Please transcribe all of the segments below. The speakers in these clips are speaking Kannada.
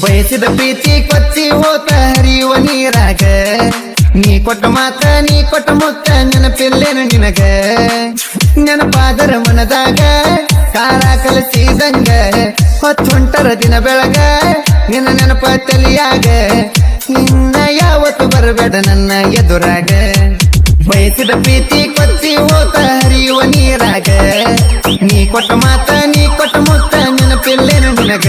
ಬಯಸಿದ ಪ್ರೀತಿ ಕೊಚ್ಚಿ ಹೋತ ಹರಿಯುವ ನೀರಾಗ. ನೀ ಕೊಟ್ಟ ಮಾತ ನೀ ಕೊಟ್ಟ ಮುತ್ತ ನೆನಪಿಲ್ಲೇನು ನಿನಗ? ನೆನಪಾದರ ಮನದಾಗ ಕಾಲ ಕಲಸಿದಂಗ. ಹೊತ್ತು ಹೊಂಟರ ದಿನ ಬೆಳಗ ನಿನ್ನ ನೆನಪ ತಲಿಯಾಗ. ನಿನ್ನ ಯಾವತ್ತು ಬರಬೇಡ ನನ್ನ ಎದುರಾಗ. ಬಯಸಿದ ಪ್ರೀತಿ ಕೊಚ್ಚಿ ಹೋತ ಹರಿಯುವ ನೀರಾಗ. ನೀ ಕೊಟ್ಟ ಮಾತ ನೀ ಕೊಟ್ಟ ಮುತ್ತ ನೆನಪಿಲ್ಲೇನು ನಿನಗ?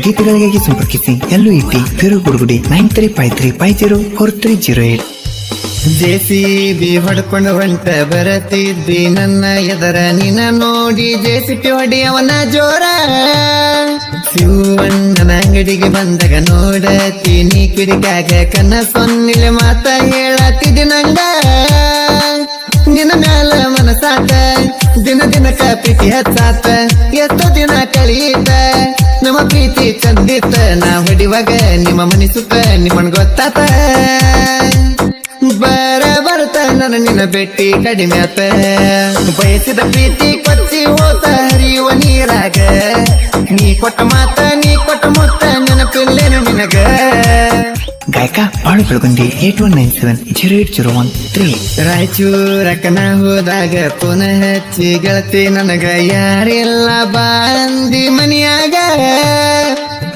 ಇಂಥ ಗೀತೆಗಳಿಗಾಗಿ ಸಂಪರ್ಕಿಸಿ ಎಲ್ಲೂ ಇತಿ ಫಿರು Gudugudi nine three five three five zero four three zero eight JCB ಹೊಡ್ಕೊಂಡು ಹೊಂಟ ಬರತಿದ್ದಿ ನನ್ನ ಎದರ ನಿನ ನೋಡಿ ಜೆಸಿ ಪಿ ಹೊಡಿಯವನ ಜೋರ. ಶಿವಣ್ಣನ ಅಂಗಡಿಗೆ ಬಂದಾಗ ನೋಡತೀನಿ ಕಿಡಿಗಾಗ ಕನ್ನ ಸೊನ್ನಿಲೆ ಮಾತ ಹೇಳತ್ತಿದ್ದಿ ನಂಗ. ನಿನ್ನ ಮ್ಯಾಲ ಮನಸಾತ, ದಿನ ದಿನ ಪ್ರೀತಿ ಹಚ್ಚಾತ, ಎಷ್ಟೋ ದಿನ ಕಳೀತ. ಪ್ರೀತಿ ಚಂದಿತ್ತ, ನಾ ಹೊಡಿವಾಗ ನಿಮ್ಮ ಮನಿ ಸುತ್ತ ನಿಮ್ಮನ್ ಗೊತ್ತಾತ. ಬರ ಬರ್ತ ನನ್ನ ನಿನ್ನ ಬೆಟ್ಟಿ ಕಡಿಮೆ ಆತ. ಬಯಸಿದ ಪ್ರೀತಿ ಕೊಚ್ಚಿ ಹೋತ, ಹರಿಯುವ ನೀರಾಗ. ನೀ ಕೊಟ್ಟ ಮಾತ, ನೀ ಕೊಟ್ಟ ಮುತ್ತ, ನೆನಪಿಲ್ಲೇನು ನಿನಗ. ಗಾಯಕ Balu Belagundi eight one nine seven zero eight zero one three. ರಾಯಚೂರಕ್ಕನ ಹೋದಾಗ ಪುನಃ ಹಚ್ಚಿ ಗೆಳತಿ ನನಗ ಯಾರೆಲ್ಲ ಬಾಂದಿ ಮನಿಯಾಗ?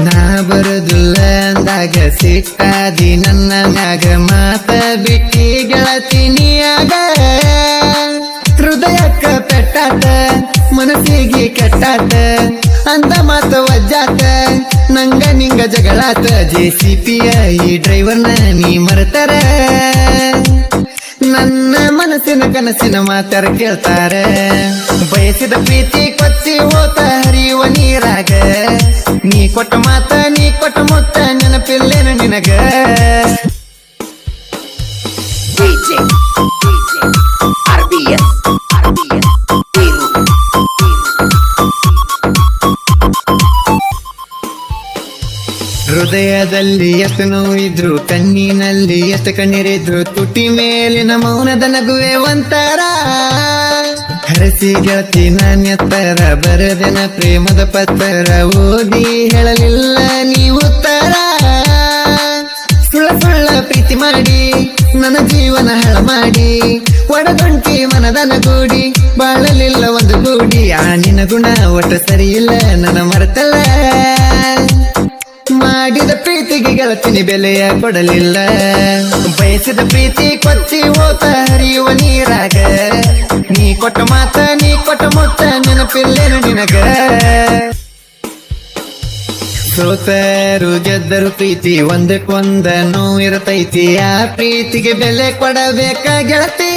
ನಾ ಬರುದಿಲ್ಲ ಅಂದಾಗ ಸಿಟ್ಟಾದಿ ನನ್ನ ಮ್ಯಾಗ ಮಾತ ಬಿಟ್ಟಿ ಗೆಳತಿ ನೀಯಾಗ? ಪೆಟ್ಟಾಟ ಮನಸ್ಸಿಗೆ ಕೆಟ್ಟಾಟ ಅಂದ ಮಾತ ವಜ್ಜಾತ, ನಂಗ ನಿಂಗ ಜಗಳಾತ ಜೆ ಸಿ ಪಿ ಈ ಡ್ರೈವರ್ನ ನೀ ಮರೆತರ. ನನ್ನ ಮನಸ್ಸಿನ ಕನಸಿನ ಮಾತಾರ ಕೇಳ್ತಾರ. ಬಯಸಿದ ಪ್ರೀತಿ ಕೊಚ್ಚಿ ಹೋತ, ಹರಿಯುವ ನೀರಾಗ. ನೀ ಕೊಟ್ಟ ಮಾತ, ನೀ ಕೊಟ್ಟ ಮುತ್ತ ನೆನಪಿಲ್ಲೇನು ನಿನಗ. ಹೃದಯದಲ್ಲಿ ಎಷ್ಟು ನೋವಿದ್ರು, ಕಣ್ಣಿನಲ್ಲಿ ಎಷ್ಟು ಕಣ್ಣೀರಿದ್ರು, ತುಟಿ ಮೇಲಿನ ಮೌನದ ನಗುವೆ ಒಂತರ ಹರಸಿ ಗೆಳತಿ ನಾನೆತ್ತರ ಬರದನ ಪ್ರೇಮದ ಪತ್ತರ, ಓದಿ ಹೇಳಲಿಲ್ಲ ನೀವು ತರ ಸುಳ್ಳ ಸುಳ್ಳ ಪ್ರೀತಿ ಮಾಡಿ, ನನ್ನ ಜೀವನ ಹಳ ಮಾಡಿ ಒಡಗಂಟಿ ಮನದನ ಗೂಡಿ ಬಾಳಲಿಲ್ಲ ಒಂದು ಗೂಡಿ. ಆ ನಿನ್ನ ಗುಣ ಒಟ್ಟು ಸರಿಯಿಲ್ಲ, ನನ್ನ ಮರೆತಲ್ಲ. ಮಾಡಿದ ಪ್ರೀತಿಗೆ ಗೆಳತಿನಿ ಬೆಲೆಯ ಕೊಡಲಿಲ್ಲ. ಬಯಸಿದ ಪ್ರೀತಿ ಕೊಚ್ಚಿ ಹೋತ ಹರಿಯುವ ನೀರಾಗ. ನೀ ಕೊಟ್ಟ ಮಾತ, ನೀ ಕೊಟ್ಟ ಮುತ್ತ ನೆನಪಿಲ್ಲೇನು ನಿನಗ. ಸೋತರು, ಗೆದ್ದರು ಪ್ರೀತಿ ಒಂದಕ್ಕೊಂದ ನೋವಿರತೈತಿ ಆ ಪ್ರೀತಿಗೆ ಬೆಲೆ ಕೊಡಬೇಕ ಗೆಳತಿ.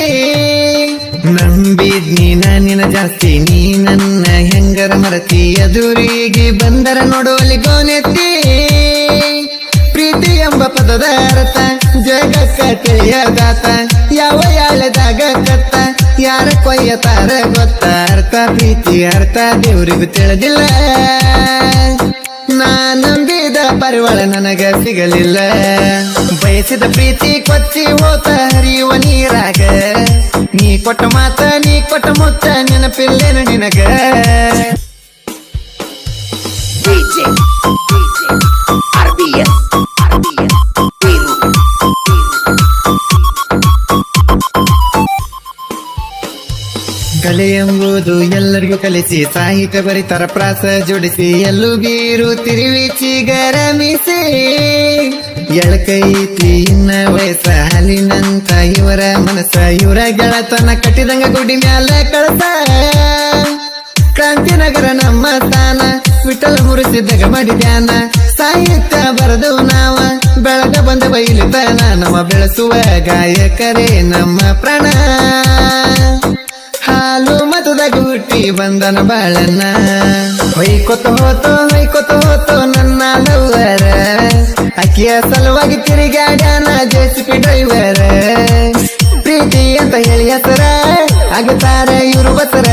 ನಂಬಿದ್ನಿ ನಿನ ಜಾಸ್ತಿ, ನೀ ನನ್ನ ಹೆಂಗರ ಮರತಿ. ಎದುರಿಗೆ ಬಂದರ ನೋಡುವಲ್ಲಿ ಗೋನೆತ್ತಿ. ಎಂಬ ಪದದ ಅರ್ಥ? ಜಗಕ್ಕ ತಿಳಿಯದಾತ? ಯಾವ ಯಾಳದಾಗ ಕತ್ತ? ಯಾರ ಕೊಯ್ಯತಾರ ಗೊತ್ತ? ಅರ್ಥ, ಪ್ರೀತಿ, ಅರ್ಥ, ದೇವ್ರಿಗೂ ತಿಳಿದಿಲ್ಲ. ನಾ ನಂಬಿದ ಪರಿವಳ ನನಗ ಸಿಗಲಿಲ್ಲ. ಬಯಸಿದ ಪ್ರೀತಿ ಕೊಚ್ಚಿ ಹೋತ ಹರಿಯುವ ನೀರಾಗ. ನೀ ಕೊಟ್ಟ ಮಾತ, ನೀ ಕೊಟ್ಟ ಮುತ್ತ ನೆನಪಿಲ್ಲೇನು ನಿನಗ? ಕಲೆ ಎಂಬುದು ಎಲ್ಲರಿಗೂ ಕಲಿಸಿ, ಸಾಹಿತ್ಯ ಬರಿತರ ಪ್ರಾಸ ಜೋಡಿಸಿ ಎಲ್ಲೂ ಬೀರು ತಿರುವಿಚಿ ಗರಮಿಸಿ. ಎಳಕೈತಿ ಇನ್ನ ವಯಸ್ಸ ಹಾಲಿನಂತ ಇವರ ಮನಸ್ಸ, ಇವರ ಗೆಳತನ ಕಟ್ಟಿದಂಗ ಗುಡಿ ಮ್ಯಾಲ ಕಳಸ. ಕ್ರಾಂತಿನಗರ ನಮ್ಮ ಸ್ಥಾನ, ವಿಠಲ ಮುರಿಸಿದಾಗ ಮಾಡಿದ್ಯಾನ ಸಾಹಿತ್ಯ ಬರೆದು ನಾವ, ಬೆಳಗ ಬಂದ ಬೈಲಿತನ ನಮ್ಮ ಬೆಳೆಸುವ ಗಾಯಕರೇ ನಮ್ಮ ಪ್ರಾಣ. ಹಾಲು ಮತದ ಗುಟ್ಟಿ ಬಂದನ ಬಾಳನ್ನ. ಹೊಯ್ಕೊತ ಹೋತೋ ಹೊಯ್ಕೊತ ಹೋತೋ ನನ್ನ ಲವ್ವರ. ಅಕ್ಕಿಯ ಸಲುವಾಗಿ ತಿರುಗಾಡ್ಯಾನ ಜೆಸಿಪಿ ಡ್ರೈವರ್. ಪ್ರೀತಿ ಅಂತ ಹೇಳಿ ಹೆಸರ ಆಗುತ್ತಾರೆ ಇವರು ಬಸರ.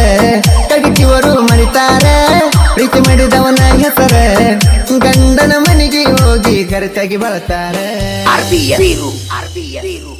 ಕಡಿಕಿವರು ಮರಿತಾರ ಪ್ರೀತಿ ಮಾಡಿದವನ ಹೆಸರ. ಗಂಡನ ಮನೆಗೆ ಹೋಗಿ ಕರೆತಾಗಿ ಬರ್ತಾರೆ RBS, Biru,